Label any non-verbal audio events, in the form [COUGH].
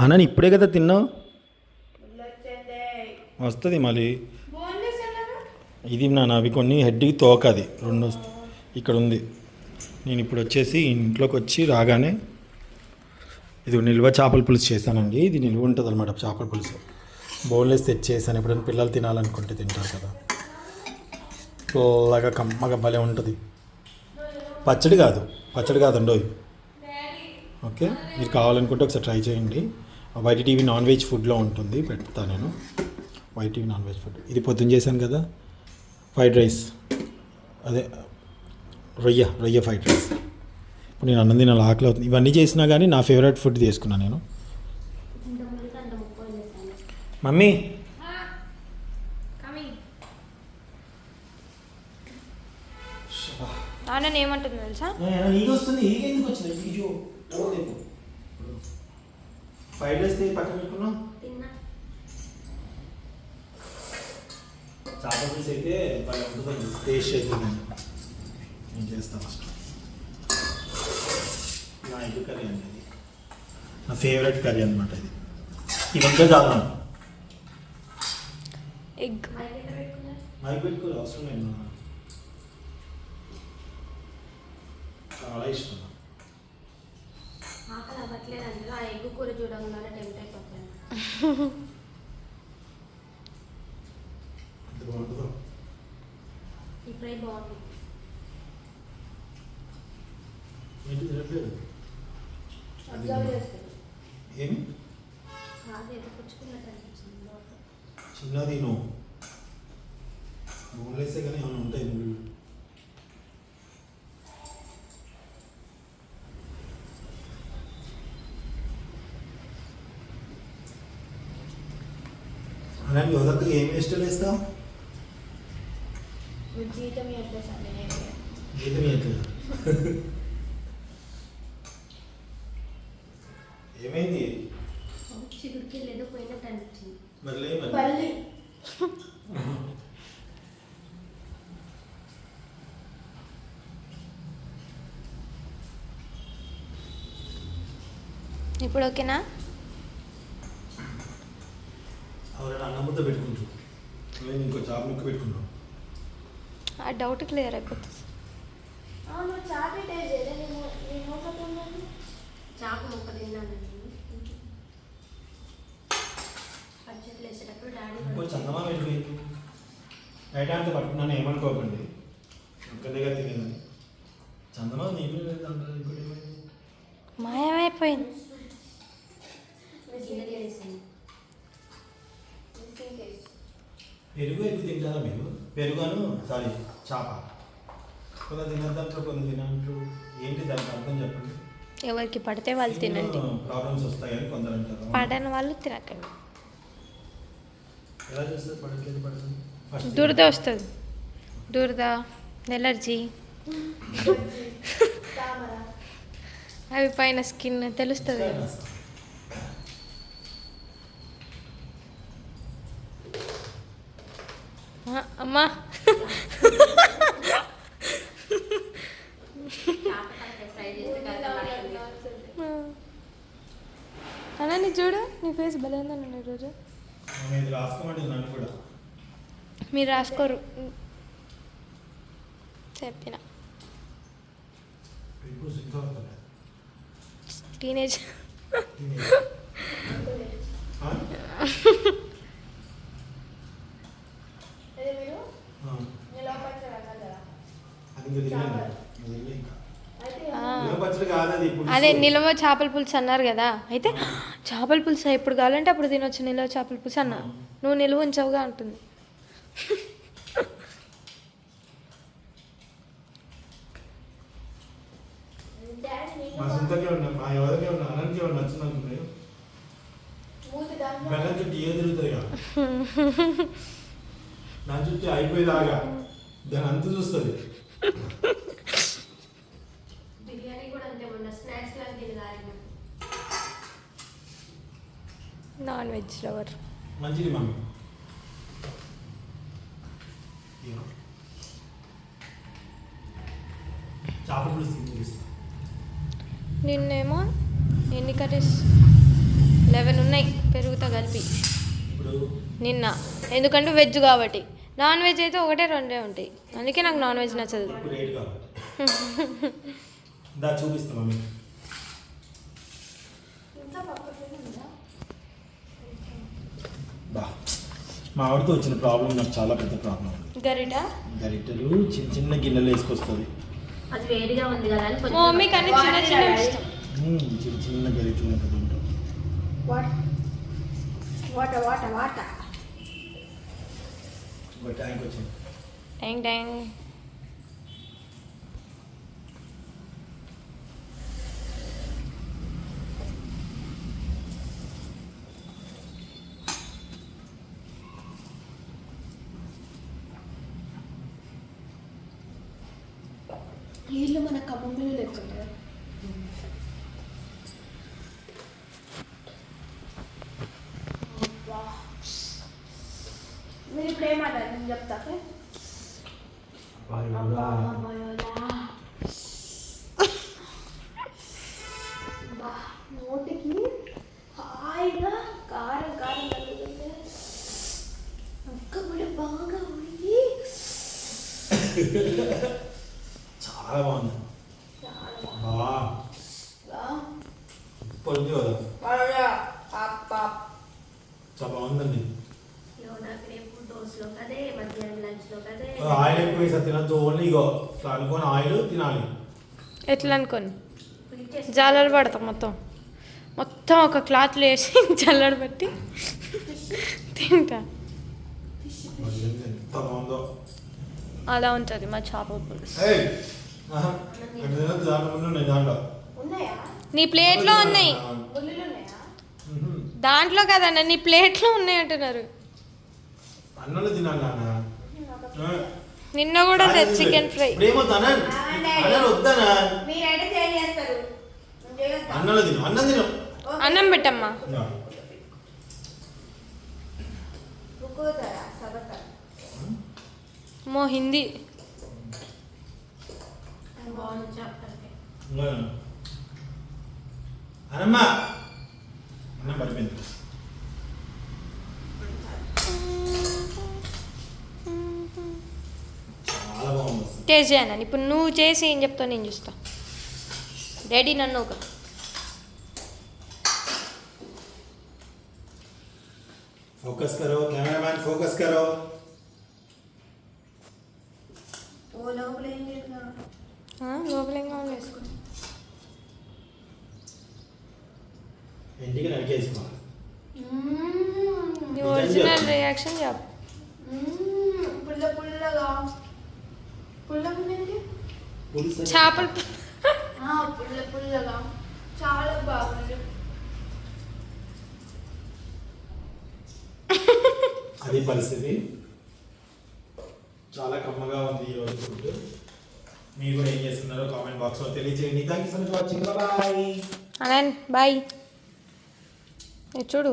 అన్న ఇప్పుడే కదా తిన్నావు? వస్తుంది మళ్ళీ. ఇది నా అవి కొన్ని హెడ్కి తోక అది రెండు వస్తు- ఇక్కడ ఉంది. నేను ఇప్పుడు వచ్చేసి ఇంట్లోకి వచ్చి రాగానే ఇది నిల్వ చేపల పులుసు చేశానండి. ఇది నిల్వ ఉంటుంది అనమాట చేపల పులుసు. బోన్లెస్ తెచ్చేసాను ఎప్పుడైనా పిల్లలు తినాలనుకుంటే తింటారు కదా. పుల్లగా కమ్మగా భలే ఉంటుంది. పచ్చడి కాదు పచ్చడి కాదండో ఓకే మీరు కావాలనుకుంటే ఒకసారి ట్రై చేయండి. వైట్ టీవీ నాన్ వెజ్ ఫుడ్లో ఉంటుంది పెడతా నేను. White TV non veg food. ఇది పొద్దున్న చేశాను కదా ఫ్రైడ్ రైస్. అదే రొయ్య రొయ్య ఫ్రైడ్ రైస్. ఇప్పుడు నేను అన్నం తినాలి ఆకలి అవుతుంది. ఇవన్నీ చేసినా కానీ నా ఫేవరెట్ ఫుడ్ తీసుకున్నాను నేను. మమ్మీ. నాన్న ఏమంటుంది తెలుసా? ఫ్రైడ్ రైస్ పక్కన పెట్టుకున్నాం? చేపల పులుసు అయితే భలే ఉంటుంది టేస్ట్ అవుతుంది నేను చేస్తాను ఫస్ట్ నా ఎగ్ కర్రీ అండి ఇది. నా ఫేవరెట్ కర్రీ అనమాట ఇది. ఇవంతా చాలు. ఎగ్. మైక్ పెట్టుకోవాలి అవసరం లేదు. నా. చాలా ఇష్టం. అవ్వట్లేదంటే ఆ ఎగ్గు కూర చూడంగానే టెంప్ట్ అయిపోతాను. ఇప్పుడే బాగుంది. ఏమి. చిన్నది నువ్వు. బోన్లెస్ కానీ ఏమైనా ఉంటాయి యోధకు ఏం ఇష్టం వేస్తావు జీతం ఇవ్వట్లేదు ఏమైంది? చిగురికి లేదో ఇప్పుడు ఓకేనా? ఎవరైనా అన్నం ముద్ద పెట్టుకుంటారు నేను ఇంకో చాప ముక్క పెట్టుకుంటాం ఆ డౌట్ క్లియర్ అయిపోతుంది. అవును చాప చాప ముక్క తిన్నాను వేసేటప్పుడు డాడీ ఇంకో చందమా పట్టుకున్నాను ఏమనుకోకండి. ఒక్కదేగా తినేదని చందమా నేను లేదు అంటారు ఇంకోటి ఏమైంది? మాయమైపోయింది. పెరుగు ఎక్కువ తింటారా మీరు? పెరుగును సారీ చేప. కొంత తినద్దంటారు కొంత తినంటారు ఏంటి దానికి అర్థం చెప్పండి. ఎవరికి పడితే వాళ్ళు తినండి. ప్రాబ్లమ్స్ వస్తాయని కొందరు అంటారు. పడని వాళ్ళు తినకండి. ఎలా చేస్తారు? పడట్లేదు పడుతుంది దురద వస్తుంది. దురద ఎలర్జీ. [LAUGHS] అవి పైన స్కిన్ తెలుస్తుంది కదా ఆ, అమ్మా అన్నా నీ చూడు నీ ఫేస్ భలే ఉందన్న ఈరోజు మీరు రాసుకోరు. చెప్పిన. టీనేజ్ అదే మీరు నిలవ పచ్చడి అన్నారు కదా అది ఇంకా తినలేదు అది తినలే ఇంకా అయితే ఆ. నిల్వ పచ్చడి కాదు అది నిల్వ చేపల పులుసు అన్నారు కదా. అయితే చేపల పులుసు? ఎప్పుడు కావాలంటే అప్పుడు తినొచ్చు నిల్వ చేపల పులుసు అన్న. నువ్వు నిల్వ ఉంచవుగా అంటుంది. డాడీ మా నేను సొంతకే ఉన్నా మా ఎవరికే ఉన్నా అన్నకే ఉన్నా నచ్చింది అనుకున్నాయి మూతి దాంట్లో బెల్లం చుట్టూ ఏ తిరుగుతుంది కదా [LAUGHS] నా చుట్టూ అయిపోయేదాగా దాని అంత చూస్తుంది. కూడా అంతే మొన్న స్నాక్స్ నాన్ వెజ్ లవర్. మంచిది మమ్మీ. నిన్నేమో ఎన్ని కర్రీస్? లెవెన్ కలిపి. ఇప్పుడు నిన్న. ఎందుకంటే వెజ్ కాబట్టి. నాన్ వెజ్ అయితే ఒకటే రెండే ఉంటాయి. అందుకే నాకు నాన్ వెజ్ నచ్చదు. [LAUGHS] దా చూపిస్తా మమ్మీ. బా. మా ఆవిడతో వచ్చిన ప్రాబ్లం నాకు చాలా పెద్ద ప్రాబ్లం. గరిట? గరిటెలు చిన్న చిన్న గిన్నెలు వేసుకొస్తుంది. అది వేడిగా ఉంది కదా చిన్న చిన్న ఇష్టం. చిన్న చిన్న గరిటెలు ఉంటుంది వాట్ వాట వాట వాట ఒక ట్యాంక్ వచ్చింది ట్యాంక్ ట్యాంక్ నీళ్ళు మన కమ్మలు లెక్కుంటారు మీరు ఇప్పుడు ఏమంటారు నేను చెప్తా ఓకే? అబ్బా, అబ్బాయోలా. అబ్బా, నోటికి హాయిగా కారం కారం తగ్గుతుంటే అక్క కూడా బాగా ఉడికి చాలా బాగుంది ఆయిల్ ఎక్కువ వేసా తినద్దు ఓన్లీ ఇగో ఇట్లా అనుకొని ఆయిల్ తినాలి. ఎట్లా అనుకోని? జాలలు పడతాం మొత్తం. మొత్తం ఒక క్లాత్లో వేసి [LAUGHS] జల్లడ పెట్టి తింటా. అలా ఉంటుంది మా చేపల పులుసు. నీ ప్లేట్లో ఉన్నాయి. దాంట్లో కదన్న నీ ప్లేట్లో ఉన్నాయి అంటున్నారు. నాన్న. కూడా చికెన్ ఫ్రై. అన్న అన్నం వద్దనా మీరైతే అనమ్మ అన్నం పడిపోయింది చాలా బాగుంది అసలు. టేస్ట్ చేయను ఇప్పుడు నువ్వు చేసి ఏం చెప్తావు నేను చూస్తా డాడీ నన్ను ఒక फोकस करो कैमरामैन फोकस करो లోపల కావాలి? వేసుకో ఇంటికి నరికేసుకోవాలి నీ ఒరిజినల్ రియాక్షన్ చెప్పు. పుల్ల పుల్లగా. పుల్ల పుల్లండి పులుసు చేపల పుల్ల. పుల్లగా. చాలా బాగుంది. అది పరిస్థితి. చాలా కమ్మగా ఉంది ఈ రోజు ఫుడ్ మీరు కూడా ఏం చేస్తున్నారో కామెంట్ బాక్స్లో తెలియజేయండి thank you so much watching bye Anant bye చూడు.